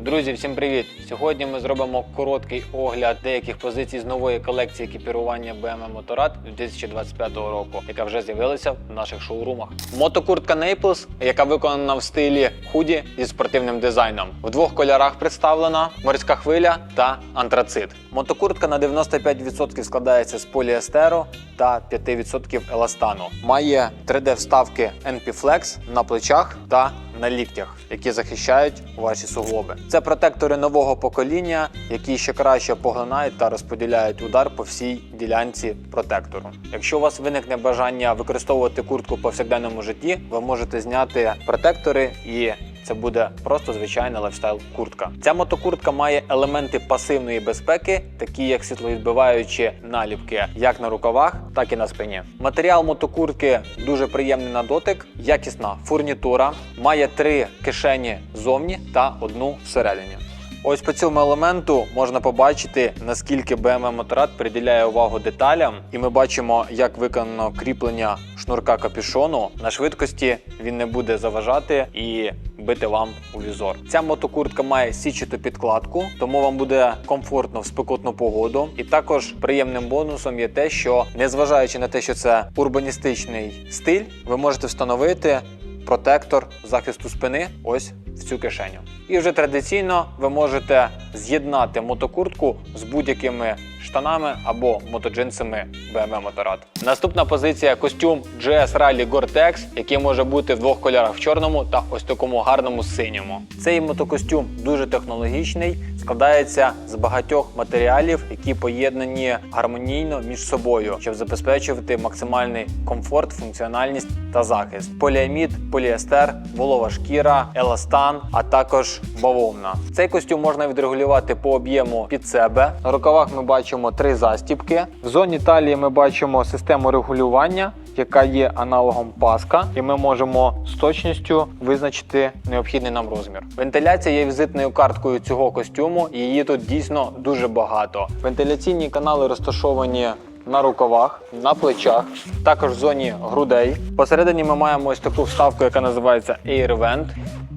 Друзі, всім привіт! Сьогодні ми зробимо короткий огляд деяких позицій з нової колекції екіпірування BMW Motorrad 2025 року, яка вже з'явилася в наших шоурумах. Мотокуртка Naples, яка виконана в стилі худі зі спортивним дизайном. В двох кольорах представлена морська хвиля та антрацит. Мотокуртка на 95% складається з поліестеру та 5% еластану. Має 3D вставки NP Flex на плечах та на ліктях, які захищають ваші суглоби. Це протектори нового покоління, які ще краще поглинають та розподіляють удар по всій ділянці протектору. Якщо у вас виникне бажання використовувати куртку в повсякденному житті, ви можете зняти протектори і це буде просто звичайна лайфстайл куртка. Ця мотокуртка має елементи пасивної безпеки, такі як світловідбиваючі наліпки, як на рукавах, так і на спині. Матеріал мотокуртки дуже приємний на дотик, якісна фурнітура, має три кишені зовні та одну всередині. Ось по цьому елементу можна побачити, наскільки BMW Motorrad приділяє увагу деталям, і ми бачимо, як виконано кріплення шнурка капюшону. На швидкості він не буде заважати і бити вам у візор. Ця мотокуртка має січату підкладку, тому вам буде комфортно в спекотну погоду. І також приємним бонусом є те, що незважаючи на те, що це урбаністичний стиль, ви можете встановити протектор захисту спини ось в цю кишеню. І вже традиційно ви можете з'єднати мотокуртку з будь-якими штанами або мотоджинсами BMW Motorrad. Наступна позиція костюм GS Rally Gore-Tex, який може бути в двох кольорах в чорному та ось такому гарному синьому. Цей мотокостюм дуже технологічний, складається з багатьох матеріалів, які поєднані гармонійно між собою, щоб забезпечувати максимальний комфорт, функціональність та захист. Поліамід, поліестер, волова шкіра, еластан, а також бавовна. Цей костюм можна відрегулювати по об'єму під себе. На рукавах ми бачимо три застібки. В зоні талії ми бачимо систему регулювання, яка є аналогом паска, і ми можемо з точністю визначити необхідний нам розмір. Вентиляція є візитною карткою цього костюму, її тут дійсно дуже багато. Вентиляційні канали розташовані на рукавах, на плечах, також в зоні грудей. Посередині ми маємо ось таку вставку, яка називається Air Vent.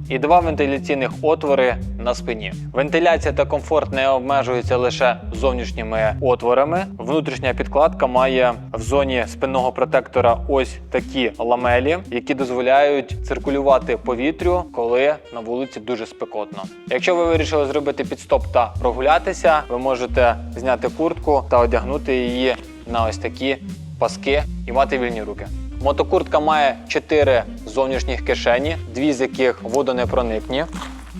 І два вентиляційних отвори на спині. Вентиляція та комфорт не обмежуються лише зовнішніми отворами. Внутрішня підкладка має в зоні спинного протектора ось такі ламелі, які дозволяють циркулювати повітрю, коли на вулиці дуже спекотно. Якщо ви вирішили зробити підстоп та прогулятися, ви можете зняти куртку та одягнути її на ось такі паски і мати вільні руки. Мотокуртка має 4 зовнішніх кишені, дві з яких водонепроникні,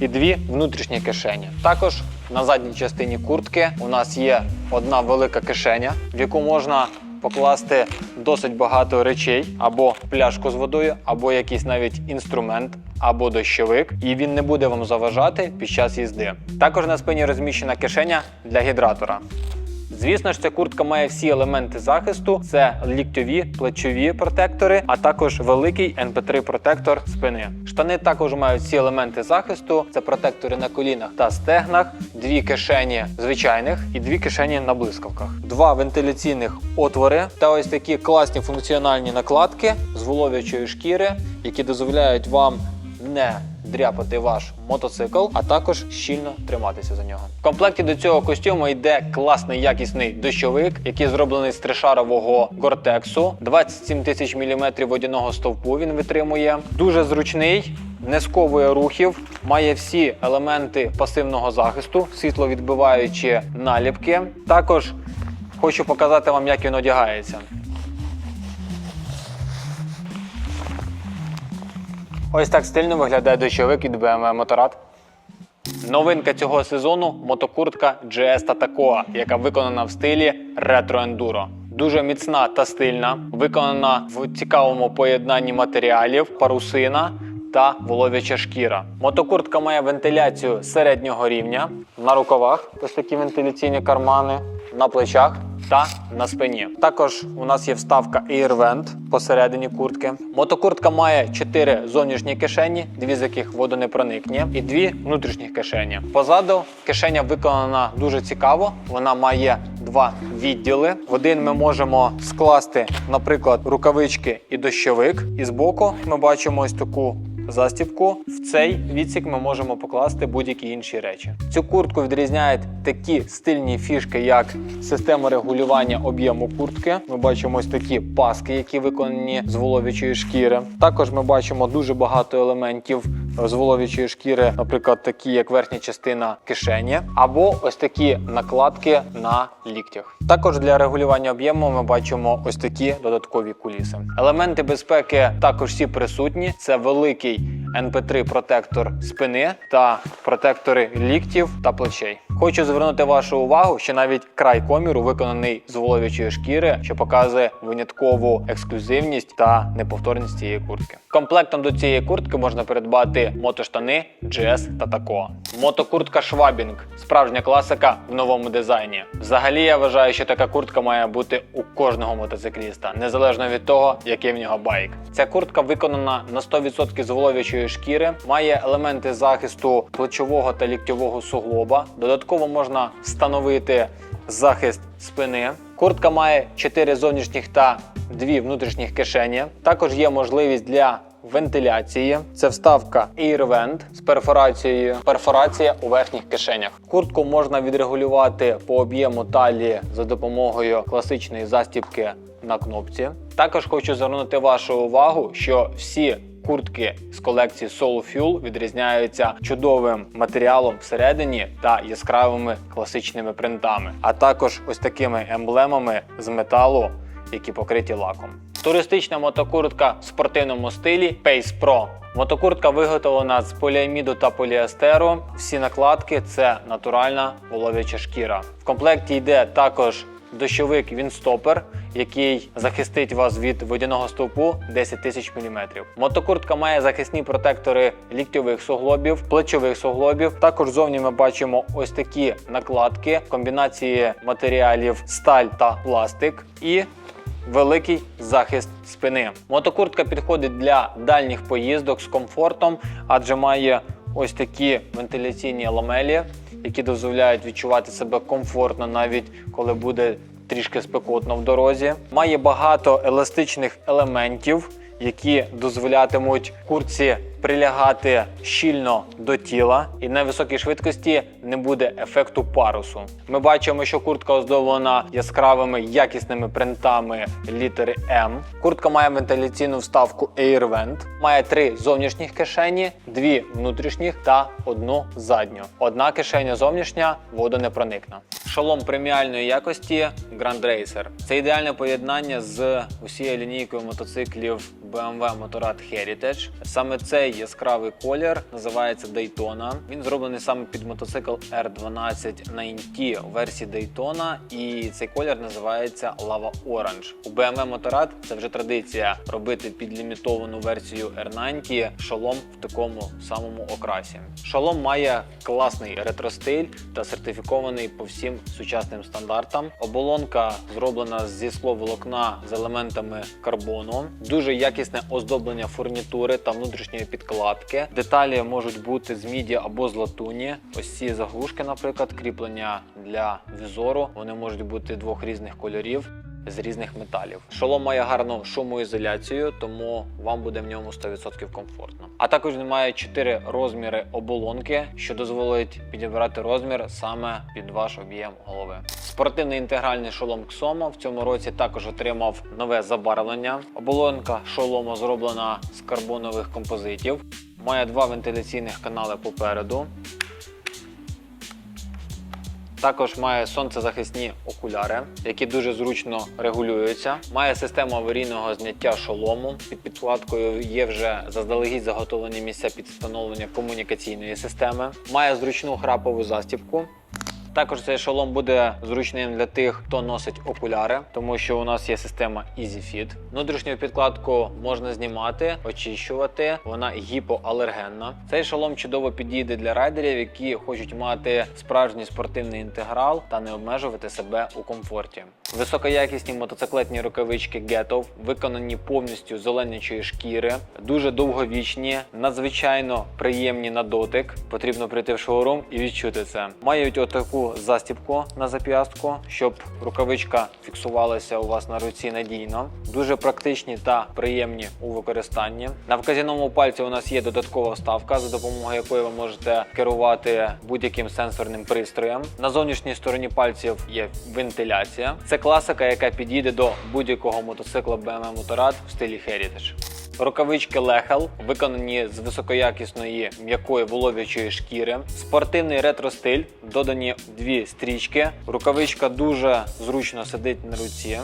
і дві внутрішні кишені. Також на задній частині куртки у нас є одна велика кишеня, в яку можна покласти досить багато речей, або пляшку з водою, або якийсь навіть інструмент, або дощовик, і він не буде вам заважати під час їзди. Також на спині розміщена кишеня для гідратора. Звісно ж, ця куртка має всі елементи захисту: це ліктьові, плечові протектори, а також великий NP3 протектор спини. Штани також мають всі елементи захисту: це протектори на колінах та стегнах, дві кишені звичайних і дві кишені на блискавках, два вентиляційних отвори та ось такі класні функціональні накладки з волов'ячої шкіри, які дозволяють вам не дряпати ваш мотоцикл, а також щільно триматися за нього. В комплекті до цього костюму йде класний якісний дощовик, який зроблений з трешарового гортексу. 27 тисяч міліметрів водяного стовпу він витримує. Дуже зручний. Не сковує рухів, має всі елементи пасивного захисту, світловідбиваючі наліпки. Також хочу показати вам, як він одягається. Ось так стильно виглядає дощовик від BMW Motorrad. Новинка цього сезону мотокуртка GS Tatacoa, яка виконана в стилі ретро-ендуро. Дуже міцна та стильна, виконана в цікавому поєднанні матеріалів, парусина та волов'яча шкіра. Мотокуртка має вентиляцію середнього рівня на рукавах, ось такі вентиляційні кармани, на плечах та на спині. Також у нас є вставка Air Vent посередині куртки. Мотокуртка має 4 зовнішні кишені, дві з яких водонепроникні, і дві внутрішні кишені. Позаду кишеня виконана дуже цікаво. Вона має два відділи. В один ми можемо скласти, наприклад, рукавички і дощовик. І збоку ми бачимо ось таку застібку. В цей відсік ми можемо покласти будь-які інші речі. Цю куртку відрізняють такі стильні фішки, як система регулювання об'єму куртки. Ми бачимо ось такі паски, які виконані з волов'ячої шкіри. Також ми бачимо дуже багато елементів з волов'ячої шкіри, наприклад, такі як верхня частина кишені, або ось такі накладки на ліктях. Також для регулювання об'єму ми бачимо ось такі додаткові куліси. Елементи безпеки також всі присутні. Це великий NP3 протектор спини та протектори ліктів та плечей. Хочу звернути вашу увагу, що навіть край коміру виконаний з волов'ячої шкіри, що показує виняткову ексклюзивність та неповторність цієї куртки. Комплектом до цієї куртки можна придбати мотоштани GS та Taco. Мотокуртка Швабінг справжня класика в новому дизайні. Взагалі я вважаю, що така куртка має бути у кожного мотоцикліста, незалежно від того, який в нього байк. Ця куртка виконана на 100% з волов'ячої шкіри, має елементи захисту плечового та ліктьового суглоба. Додатково можна встановити захист спини. Куртка має 4 зовнішніх та 2 внутрішніх кишені. Також є можливість для вентиляції. Це вставка Air Vent з перфорацією. Перфорація у верхніх кишенях. Куртку можна відрегулювати по об'єму талії за допомогою класичної застібки на кнопці. Також хочу звернути вашу увагу, що всі Куртки з колекції Solo Fuel відрізняються чудовим матеріалом всередині та яскравими класичними принтами, а також ось такими емблемами з металу, які покриті лаком. Туристична мотокуртка в спортивному стилі Pace Pro. Мотокуртка виготовлена з поліаміду та поліестеру. Всі накладки це натуральна волов'яча шкіра. В комплекті йде також дощовик Вінстопер, який захистить вас від водяного стовпу 10 тисяч мм. Мотокуртка має захисні протектори ліктьових суглобів, плечових суглобів. Також зовні ми бачимо ось такі накладки комбінації матеріалів сталь та пластик і великий захист спини. Мотокуртка підходить для дальніх поїздок з комфортом, адже має ось такі вентиляційні ламелі, які дозволяють відчувати себе комфортно, навіть коли буде трішки спекотно в дорозі. Має багато еластичних елементів, які дозволятимуть куртці прилягати щільно до тіла, і на високій швидкості не буде ефекту парусу. Ми бачимо, що куртка оздоблена яскравими якісними принтами літери М. Куртка має вентиляційну вставку Air Vent, має три зовнішніх кишені, дві внутрішніх та одну задню. Одна кишеня зовнішня водонепроникна. Шолом преміальної якості Grand Racer. Це ідеальне поєднання з усією лінійкою мотоциклів BMW Motorrad Heritage. Саме цей яскравий колір називається Daytona. Він зроблений саме під мотоцикл R12 на інті версії Daytona, і цей колір називається Lava Orange. У BMW Motorrad це вже традиція робити під лімітовану версію R90 шолом в такому самому окрасі. Шолом має класний ретро-стиль та сертифікований по всім сучасним стандартам. Оболонка зроблена зі скловолокна з елементами карбону. Дуже якісне оздоблення фурнітури та внутрішньої підкладки. Деталі можуть бути з міді або з латуні. Ось ці заглушки, наприклад, кріплення для візору. Вони можуть бути двох різних кольорів. З різних металів. Шолом має гарну шумоізоляцію, тому вам буде в ньому 100% комфортно. А також він має 4 розміри оболонки, що дозволить підібрати розмір саме під ваш об'єм голови. Спортивний інтегральний шолом Xomo в цьому році також отримав нове забарвлення. Оболонка шолому зроблена з карбонових композитів. Має два вентиляційних канали попереду. Також має сонцезахисні окуляри, які дуже зручно регулюються. Має систему аварійного зняття шолому. Під підкладкою є вже заздалегідь заготовлені місця під встановлення комунікаційної системи. Має зручну храпову застібку. Також цей шолом буде зручним для тих, хто носить окуляри, тому що у нас є система EasyFit. Внутрішню підкладку можна знімати, очищувати. Вона гіпоалергенна. Цей шолом чудово підійде для райдерів, які хочуть мати справжній спортивний інтеграл та не обмежувати себе у комфорті. Високоякісні мотоциклетні рукавички Getov виконані повністю з шкіри, дуже довговічні, надзвичайно приємні на дотик. Потрібно прийти в шоурум і відчути це. Мають отаку застібку на зап'ястку, щоб рукавичка фіксувалася у вас на руці надійно. Дуже практичні та приємні у використанні. На вказівному пальці у нас є додаткова вставка, за допомогою якої ви можете керувати будь-яким сенсорним пристроєм. На зовнішній стороні пальців є вентиляція. Це класика, яка підійде до будь-якого мотоцикла BMW Motorrad в стилі Heritage. Рукавички Lechel виконані з високоякісної м'якої волов'ячої шкіри. Спортивний ретро-стиль, додані дві стрічки. Рукавичка дуже зручно сидить на руці.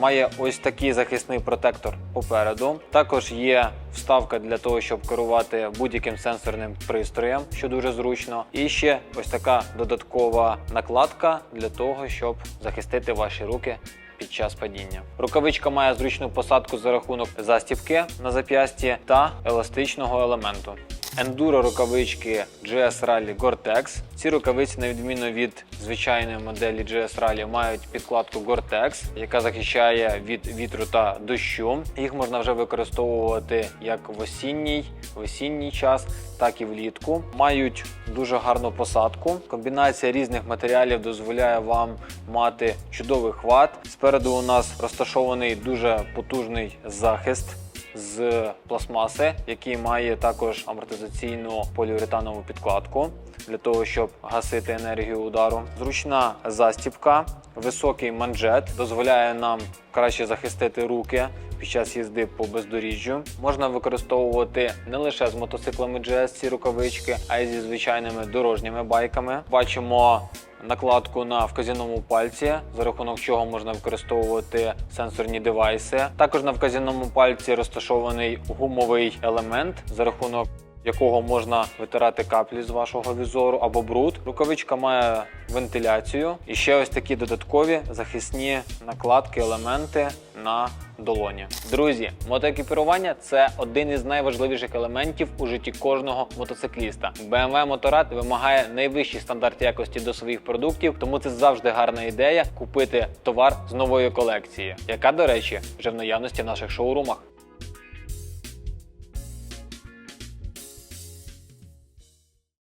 Має ось такий захисний протектор попереду. Також є вставка для того, щоб керувати будь-яким сенсорним пристроєм, що дуже зручно. І ще ось така додаткова накладка для того, щоб захистити ваші руки під час падіння. Рукавичка має зручну посадку за рахунок застібки на зап'ясті та еластичного елементу. Ендуро рукавички GS Rally Gore-Tex. Ці рукавиці, на відміну від звичайної моделі GS Rally, мають підкладку Gore-Tex, яка захищає від вітру та дощу. Їх можна вже використовувати як в осінній, в осінній час, так і влітку. Мають дуже гарну посадку. Комбінація різних матеріалів дозволяє вам мати чудовий хват. Спереду у нас розташований дуже потужний захист з пластмаси, який має також амортизаційну поліуретанову підкладку для того, щоб гасити енергію удару. Зручна застіпка, високий манжет дозволяє нам краще захистити руки. Під час їзди по бездоріжжю можна використовувати не лише з мотоциклами GS ці рукавички, а й зі звичайними дорожніми байками. Бачимо накладку на вказівному пальці, за рахунок чого можна використовувати сенсорні девайси. Також на вказівному пальці розташований гумовий елемент, за рахунок якого можна витирати каплі з вашого візору або бруд. Рукавичка має вентиляцію і ще ось такі додаткові захисні накладки, елементи на долоні. Друзі, мотоекіпірування це один із найважливіших елементів у житті кожного мотоцикліста. BMW Motorrad вимагає найвищий стандарт якості до своїх продуктів, тому це завжди гарна ідея купити товар з нової колекції, яка, до речі, вже в наявності в наших шоурумах.